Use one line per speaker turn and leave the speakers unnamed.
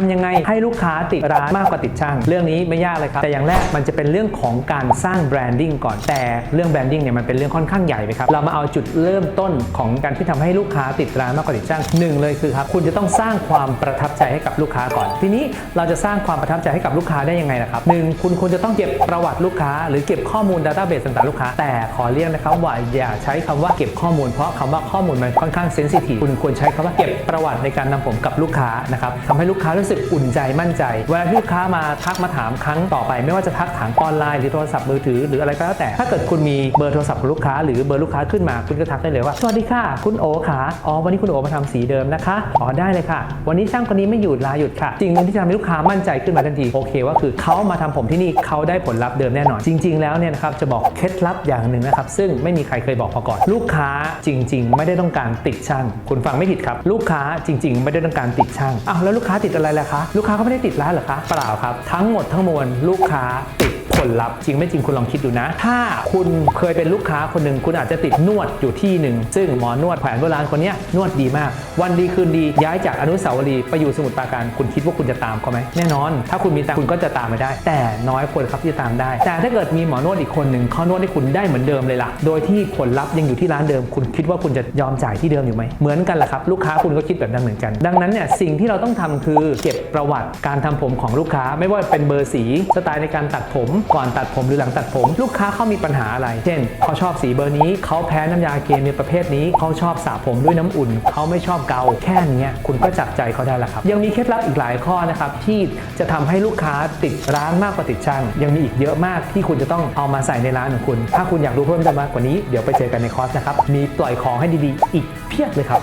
ทำยังไงให้ลูกค้าติดร้านมากกว่าติดช่าง เรื่องนี้ไม่ยากเลยครับ แต่อย่างแรกมันจะเป็นเรื่องของการสร้างแบรนดิ้งก่อน แต่เรื่องแบรนดิ้งเนี่ยมันเป็นเรื่องค่อนข้างใหญ่ไปครับ เรามาเอาจุดเริ่มต้นของการที่ทำให้ลูกค้าติดร้านมากกว่าติดช่างหนึ่งเลยคือครับ คุณจะต้องสร้างความประทับใจให้กับลูกค้าก่อน ทีนี้เราจะสร้างความประทับใจให้กับลูกค้าได้ยังไงนะครับหนึ่งคุณควรจะต้องเก็บประวัติลูกค้า หรือเก็บข้อมูลดัตต้าเบสต่างๆลูกค้า แต่ขอเรียกนะครับว่าอย่าใช้คำว่าเก็บข้อมูลเพราะคำว่าข้อมูลมันค่อนข้างเซนซิทีฟคุณควรใช้คำว่าเก็บประวัติในการนำผมกับลูกค้านะครับทำให้ลูกค้ารู้สึกอุ่นใจมั่นใจ เวลาที่ลูกค้ามาทักมาถามครั้งต่อไป ไม่ว่าจะทักถามออนไลน์หรือโทรศัพท์มือถือหรืออะไรก็แล้วแต่ ถ้าเกิดคุณมีเบอร์โทรศัพท์ของลูกค้าหรือเบอร์ลูกค้าขึ้นมาคุณก็ทักได้เลยว่าสวัสดีค่ะ คุณโอค่ะอ๋อวันนี้คุณโอมาทำสีเดิมนะคะอ๋อได้เลยค่ะ วันนี้ช่างคนนี้ไม่หยุดลาหยุดค่ะสิ่งหนึ่งที่จะทำให้ลูกค้ามั่นใจขึ้นมาทันทีโอเคว่าคือเขามาทำผมที่นี่เขาได้ผลลัพธ์เดิมแน่นอน จริง ๆ แล้วเนี่ยนะครับจะบอกเคล็ดลับอย่างหนึ่งนะครับซึ่งไม่มีใครเคยบอกมาก่อน ลูกค้าจริง ๆ ไม่ได้ต้องการติดช่าง คุณฟังไม่ผิดครับ ลูกค้าจริง ๆ ไม่ได้ต้องการติดช่างอ้าวแล้วลูกค้าติดอะไรล่ะคะ ลูกค้าเขาไม่ได้ติดร้านเหรอคะ เปล่าครับ ทั้งหมดทั้งมวลลูกค้าติด ผลลัพธ์จริงไม่จริงคุณลองคิดดูนะ ถ้าคุณเคยเป็นลูกค้าคนหนึ่งคุณอาจจะติดนวดอยู่ที่หนึ่งซึ่งหมอนวดแผนโบราณคนนี้นวดดีมาก วันดีคืนดีย้ายจากอนุสาวรีย์ไปอยู่สมุทรปราการคุณคิดว่าคุณจะตามเขาไหมแน่นอน ถ้าคุณมีตังค์คุณก็จะตามไม่ได้ แต่น้อยคนครับที่จะตามได้ แต่ถ้าเกิดมีหมอนวดอีกคนหนึ่งเขานวดให้คุณได้เหมือนเดิมเลยล่ะ โดยที่ผลลัพธ์ยังอยู่ที่ร้านเดิม คุณคิดว่าคุณจะยอมจ่ายที่เดิมอยู่ไหมเหมือนกันแหละครับลูกค้าคุณก็คิดแบบนั้นเหมือนกัน ดังนั้นเนี่ยสิ่งที่เราต้องทำคือเก็บประวัติการทำผมของลูกค้า ไม่ว่าเป็นเบอร์สีสไตล์ในการตัดผมก่อนตัดผมหรือหลังตัดผม ลูกค้าเขามีปัญหาอะไร เช่นเขาชอบสีเบอร์นี้เขาแพ้น้ำยาเคมีประเภทนี้เขาชอบสระผมด้วยน้ำอุ่นเขาไม่ชอบเกาแค่นี้คุณก็จับใจเขาได้แล้วครับ ยังมีเคล็ดลับอีกหลายข้อนะครับที่จะทำให้ลูกค้าติดร้านมากกว่าติดช่าง ยังมีอีกเยอะมากที่คุณจะต้องเอามาใส่ในร้านของคุณ ถ้าคุณอยากรู้เพิ่มเติมมากกว่านี้เดี๋ยวไปเจอกันในคอร์สนะครับมีปล่อยของให้ดีๆ อีกเพียบเลยครับ